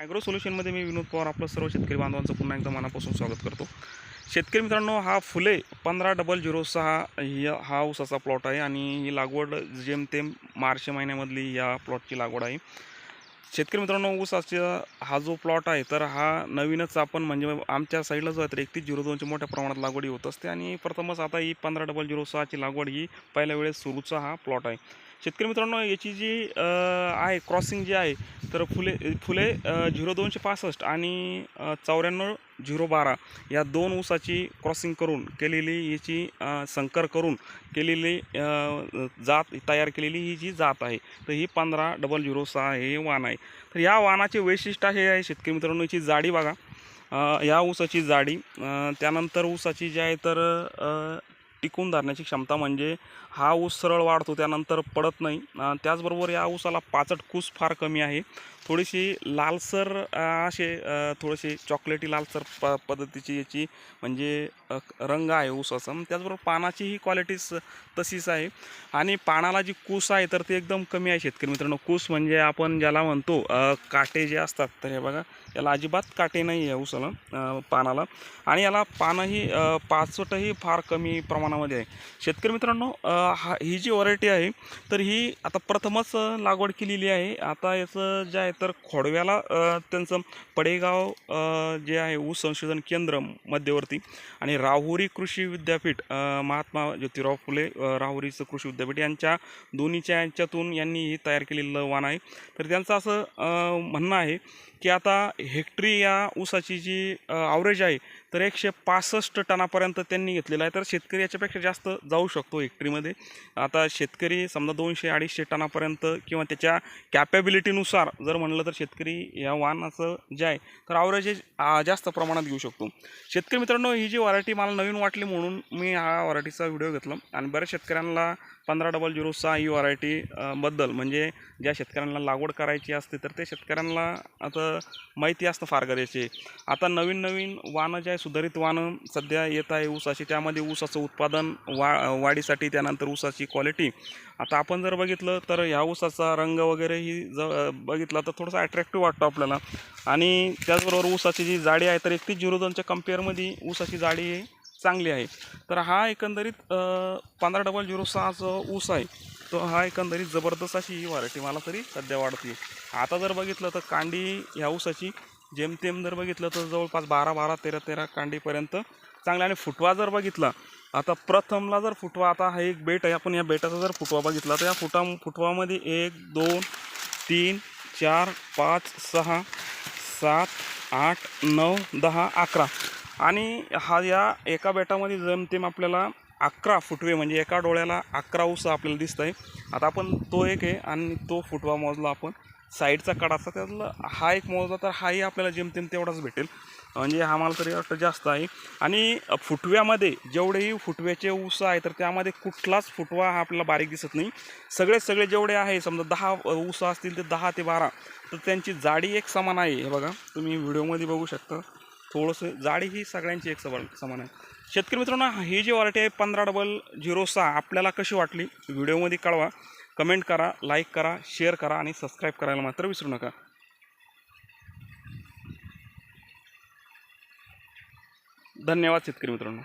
Agro सोल्युशनमध्ये मी विनोद पवार आपलं सर्व शेतकरी बांधवांचं पुन्हा एकदा मनापासून स्वागत करतो. शेतकरी मित्रांनो हा फुले पंधरा डबल झिरो सहा या हा ऊसाचा प्लॉट आहे आणि ही लागवड जेमतेम मार्च महिन्यामधली या प्लॉटची लागवड आहे. शेतकरी मित्रांनो ऊसाचा हा जो प्लॉट आहे तर हा नवीनच आपण म्हणजे आमच्या साईडला जो आहे तर एकतीस झिरो दोनच्या मोठ्या प्रमाणात लागवडी होत असते. आणि प्रथमच आता ही पंधरा डबल झिरो सहाची लागवड ही पहिल्या वेळेस सुरूचा हा प्लॉट आहे. शेतकरी मित्रांनो याची जी आहे क्रॉसिंग जी आहे तर फुले फुले झिरो दोनशे पासष्ट आणि चौऱ्याण्णव झिरो बारा या दोन ऊसाची क्रॉसिंग करून केलेली याची संकर करून केलेली जात तयार केलेली ही जी जात आहे तर ही पंधरा डबल झिरो सहा हे वाण आहे. तर या वाणाचे वैशिष्ट्य हे आहे शेतकरी मित्रांनो याची जाडी बघा. या ऊसाची जाडी त्यानंतर ऊसाची जी आहे तर टिकून धरण्याची क्षमता म्हणजे हा ऊस सरळ वाढतो त्यानंतर पडत नाही. त्याचबरोबर या ऊसाला पाचट कूस फार कमी आहे. थोडीशी लालसर असे थोडीशी थोडेसे चॉकलेटी लालसर प पद्धतीची याची म्हणजे रंग आहे ऊसाचा त्याचबरोबर पानाची ही क्वालिटीज तशीच आहे. आणि पानाला जी कूस आहे तर ते एकदम कमी आहे शेतकरी मित्रांनो. कूस म्हणजे आपण ज्याला म्हणतो काटे जे असतात तर हे बघा याला अजिबात काटे नाही आहे ऊसाला पानाला. आणि याला पानंही पाचटही फार कमी प्रमाणामध्ये आहे. शेतकरी मित्रांनो हा ही जी व्हरायटी आहे तर ही आता प्रथमच लागवड केलेली आहे. आता याचं जे आहे तर खोडव्याला त्यांचं पडेगाव जे आहे ऊस संशोधन केंद्र मध्यवर्ती आणि राहुरी कृषी विद्यापीठ महात्मा ज्योतिराव फुले राहुरीचं कृषी विद्यापीठ यांच्या दोन्हीच्या यांच्यातून यांनी ही तयार केलेलं वाण आहे. तर त्यांचं असं म्हणणं आहे की आता हेक्टरी या ऊसाची जी आवरेज आहे तर एकशे पासष्ट टनापर्यंत त्यांनी घेतलेलं आहे. तर शेतकरी याच्यापेक्षा जास्त जाऊ शकतो हेक्टरीमध्ये. आता शेतकरी समजा दोनशे अडीचशे टनापर्यंत किंवा त्याच्या कॅपॅबिलिटीनुसार जर म्हणलं तर शेतकरी या वाहनाचं जे आहे तर आवरेज जास्त प्रमाणात घेऊ शकतो. शेतकरी मित्रांनो ही जी व्हरायटी मला नवीन वाटली म्हणून मी हा व्हरायटीचा व्हिडिओ घेतला आणि बऱ्याच शेतकऱ्यांना पंधरा डबल झिरो सहा ही व्हरायटी बद्दल म्हणजे ज्या शेतकऱ्यांना लागवड करायची असते तर ते शेतकऱ्यांना आता माहिती असतं फार गरजेचे आता नवीन नवीन वाहनं जे आहे सुधारित वाहनं सध्या येत आहे ऊसाची त्यामध्ये ऊसाचं उत्पादन वा वाढीसाठी त्यानंतर ऊसाची क्वालिटी आता आपण जर बघितलं तर ह्या ऊसाचा रंग वगैरे ही ज बघितला तर थोडासा अट्रॅक्टिव्ह वाटतो आपल्याला. आणि त्याचबरोबर ऊसाची जी जाडी आहे तर एकतीस झिरो दोनच्या कम्पेअरमध्ये ऊसाची जाडी ही चांगली आहे. तर हा एकंदरीत पंधरा डबल झिरो सहाचं ऊस आहे. तो हा एकंदरीत जबरदस्त अशी ही व्हरायटी मला तरी सध्या वाढते आता जर बघितलं तर कांडी ह्या ऊसाची जेमतेम जर बघितलं तर जवळपास बारा बारा तेरा तेरा कांडीपर्यंत चांगला आणि फुटवा जर बघितला आता प्रथमला जर फुटवा आता हा एक बेट आहे. आपण या बेटाचा जर फुटवा बघितला तर या फुटा फुटवामध्ये एक दोन तीन चार पाच सहा सात आठ नऊ दहा अकरा आणि हा या एका बेटामध्ये जमतेम आपल्याला अकरा फुटवे म्हणजे एका डोळ्याला अकरा उस आपल्याला दिसत आहे आता आपण तो एक आहे आणि तो फुटवा मोजला आपण. साईडचा कडाचा त्यातला हा एक मोजला तर हाही आपल्याला जेमतेम तेवढाच भेटेल. म्हणजे हा मला तरी वाटतं जास्त आहे. आणि फुटव्यामध्ये जेवढेही फुटव्याचे उस आहे तर त्यामध्ये कुठलाच फुटवा हा आपल्याला बारीक दिसत नाही. सगळे सगळे जेवढे आहे समजा दहा उस असतील ते दहा ते बारा तर त्यांची जाडी एक समान आहे. हे बघा तुम्ही व्हिडिओमध्ये बघू शकता. थोडंसं जाडी ही सगळ्यांची एक समान समान आहे. शेतकरी मित्रांनो ही जी व्हरायटी आहे पंधरा डबल झिरो सहा आपल्याला कशी वाटली? व्हिडिओमध्ये कळवा. कमेंट करा लाईक करा शेअर करा आणि सबस्क्राईब करायला मात्र विसरू नका. धन्यवाद शेतकरी मित्रांनो.